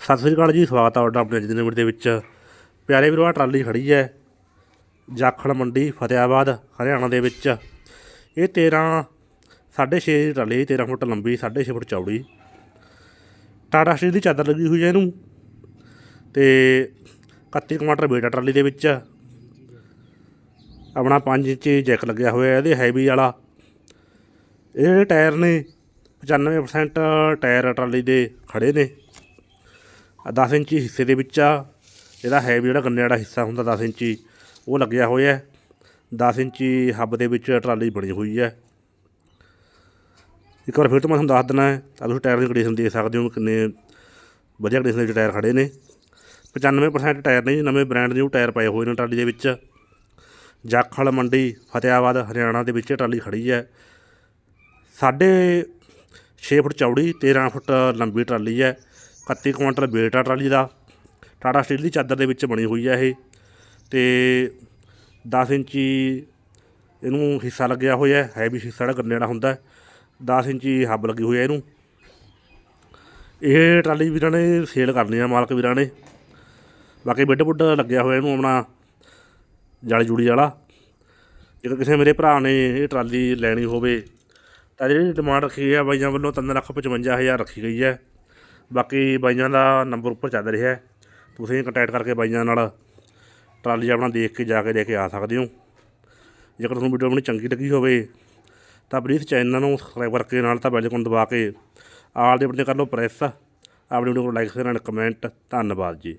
ਸਤਿ ਸ੍ਰੀ ਅਕਾਲ ਜੀ, ਸਵਾਗਤ ਹੈ ਤੁਹਾਡਾ ਆਪਣੇ ਅੱਜ ਦੀ ਨਵੀਂ ਦੇ ਵਿੱਚ। ਪਿਆਰੇ ਵੀਰੋ, ਆਹ ਟਰਾਲੀ ਖੜੀ ਹੈ ਜਾਖੜ ਮੰਡੀ, ਫਤਿਆਬਾਦ, ਹਰਿਆਣਾ ਦੇ ਵਿੱਚ। ਇਹ 13 6.5 ਦੀ ਟਰਾਲੀ 13 ਫੁੱਟ ਲੰਬੀ 6.5 ਫੁੱਟ ਚੌੜੀ। ਟਾਟਾ ਸਟੀਲ ਦੀ ਚਾਦਰ ਲੱਗੀ ਹੋਈ ਹੈ ਇਹਨੂੰ। ਤੇ 31 ਕੁਆਂਟਲ ਬੇਟਾ ਟਰਾਲੀ ਦੇ ਵਿੱਚ। ਆਪਣਾ 5 ਇੰਚ ਜੈਕ ਲੱਗਿਆ ਹੋਇਆ ਇਹਦੇ ਹੈਵੀ ਵਾਲਾ। ਇਹ ਜਿਹੜੇ ਟਾਇਰ ਨੇ 95% ਟਾਇਰ ਟਰਾਲੀ ਦੇ, ਖੜੇ ਨੇ। 10 ਇੰਚੀ ਹਿੱਸੇ ਦੇ ਵਿੱਚ ਆ ਇਹਦਾ ਹੈਵੀ ਜਿਹੜਾ ਗੰਨੇ ਵਾਲਾ ਹਿੱਸਾ ਹੁੰਦਾ 10 ਇੰਚੀ ਉਹ ਲੱਗਿਆ ਹੋਇਆ ਹੈ। 10 ਇੰਚੀ ਹੱਬ ਦੇ ਵਿੱਚ ਟਰਾਲੀ ਬਣੀ ਹੋਈ ਹੈ। ਇੱਕ ਵਾਰ ਫਿਰ ਤੋਂ ਮੈਂ ਤੁਹਾਨੂੰ ਦੱਸ ਦਿੰਦਾ ਹੈ ਆ ਤੁਸੀਂ ਟਾਇਰ ਦੀ ਕੰਡੀਸ਼ਨ ਦੇਖ ਸਕਦੇ ਹੋ ਕਿੰਨੇ ਵਧੀਆ ਕੰਡੀਸ਼ਨ ਦੇ ਵਿੱਚ ਟਾਇਰ ਖੜੇ ਨੇ। 95% ਟਾਇਰ ਨੇ ਜੀ, ਨਵੇਂ ਬ੍ਰਾਂਡ ਨਿਊ ਟਾਇਰ ਪਏ ਹੋਏ ਨੇ ਟਰਾਲੀ ਦੇ ਵਿੱਚ। ਜਾਖਲ ਮੰਡੀ ਫਤਿਆਬਾਦ ਹਰਿਆਣਾ ਦੇ ਵਿੱਚ ਇਹ ਟਰਾਲੀ ਖੜੀ ਹੈ। ਸਾਢੇ 6 ਫੁੱਟ ਚੌੜੀ 13 ਫੁੱਟ ਲੰਬੀ ਟਰਾਲੀ ਹੈ। 31 ਕੁਆਂਟਲ weight ਟਰਾਲੀ ਦਾ। ਟਾਟਾ ਸਟੀਲ ਦੀ ਚਾਦਰ ਦੇ ਵਿੱਚ ਬਣੀ ਹੋਈ ਹੈ ਇਹ। ਤੇ 10 ਇੰਚੀ ਇਹਨੂੰ ਹਿੱਸਾ ਲੱਗਿਆ ਹੋਇਆ ਹੈ, ਹੈਵੀ ਹਿੱਸਾ ਜਿਹੜਾ ਗੰਨੇ ਵਾਲਾ ਹੁੰਦਾ 10 ਇੰਚੀ ਹੱਬ ਲੱਗੀ ਹੋਈ ਹੈ ਇਹਨੂੰ। ਇਹ ਟਰਾਲੀ ਵੀਰਾਂ ਨੇ ਸੇਲ ਕਰਨੀ ਆ ਮਾਲਕ ਵੀਰਾਂ ਨੇ। ਬਾਕੀ ਬਿੱਡ ਬੁੱਡ ਲੱਗਿਆ ਹੋਇਆ ਇਹਨੂੰ ਆਪਣਾ ਜਾਲੀ ਜੁੜੀ ਵਾਲਾ। ਜੇਕਰ ਕਿਸੇ ਮੇਰੇ ਭਰਾ ਨੇ ਇਹ ਟਰਾਲੀ ਲੈਣੀ ਹੋਵੇ ਤਾਂ ਜਿਹੜੀ ਡਿਮਾਂਡ ਰੱਖੀ ਹੈ ਬਾਈਆਂ ਵੱਲੋਂ ਤਿੰਨ ਲੱਖ ਪਚਵੰਜਾ ਹਜ਼ਾਰ ਰੱਖੀ ਗਈ ਹੈ। ਬਾਕੀ ਬਾਈਆਂ ਦਾ ਨੰਬਰ ਉੱਪਰ ਚੱਲ ਰਿਹਾ ਤੁਸੀਂ ਕੰਟੈਕਟ ਕਰਕੇ ਬਾਈਆਂ ਨਾਲ ਟਰਾਲੀ ਆਪਣਾ ਦੇਖ ਕੇ, ਜਾ ਕੇ ਲੈ ਕੇ ਆ ਸਕਦੇ ਹੋ। ਜੇਕਰ ਤੁਹਾਨੂੰ ਵੀਡੀਓ ਆਪਣੀ ਚੰਗੀ ਲੱਗੀ ਹੋਵੇ, ਤਾਂ ਪਲੀਜ਼ ਚੈਨਲ ਨੂੰ ਸਬਸਕ੍ਰਾਈਬ ਕਰਕੇ ਨਾਲ ਤਾਂ ਬੈਲ ਆਈਕਨ ਦਬਾ ਕੇ ਆਲ ਦੇ ਬਟਨ ਕਰ ਲਓ ਪ੍ਰੈਸ ਆਪਣੀ ਵੀਡੀਓ ਨੂੰ ਲਾਈਕ ਸ਼ੇਅਰ ਐਂਡ ਕਮੈਂਟ ਧੰਨਵਾਦ ਜੀ।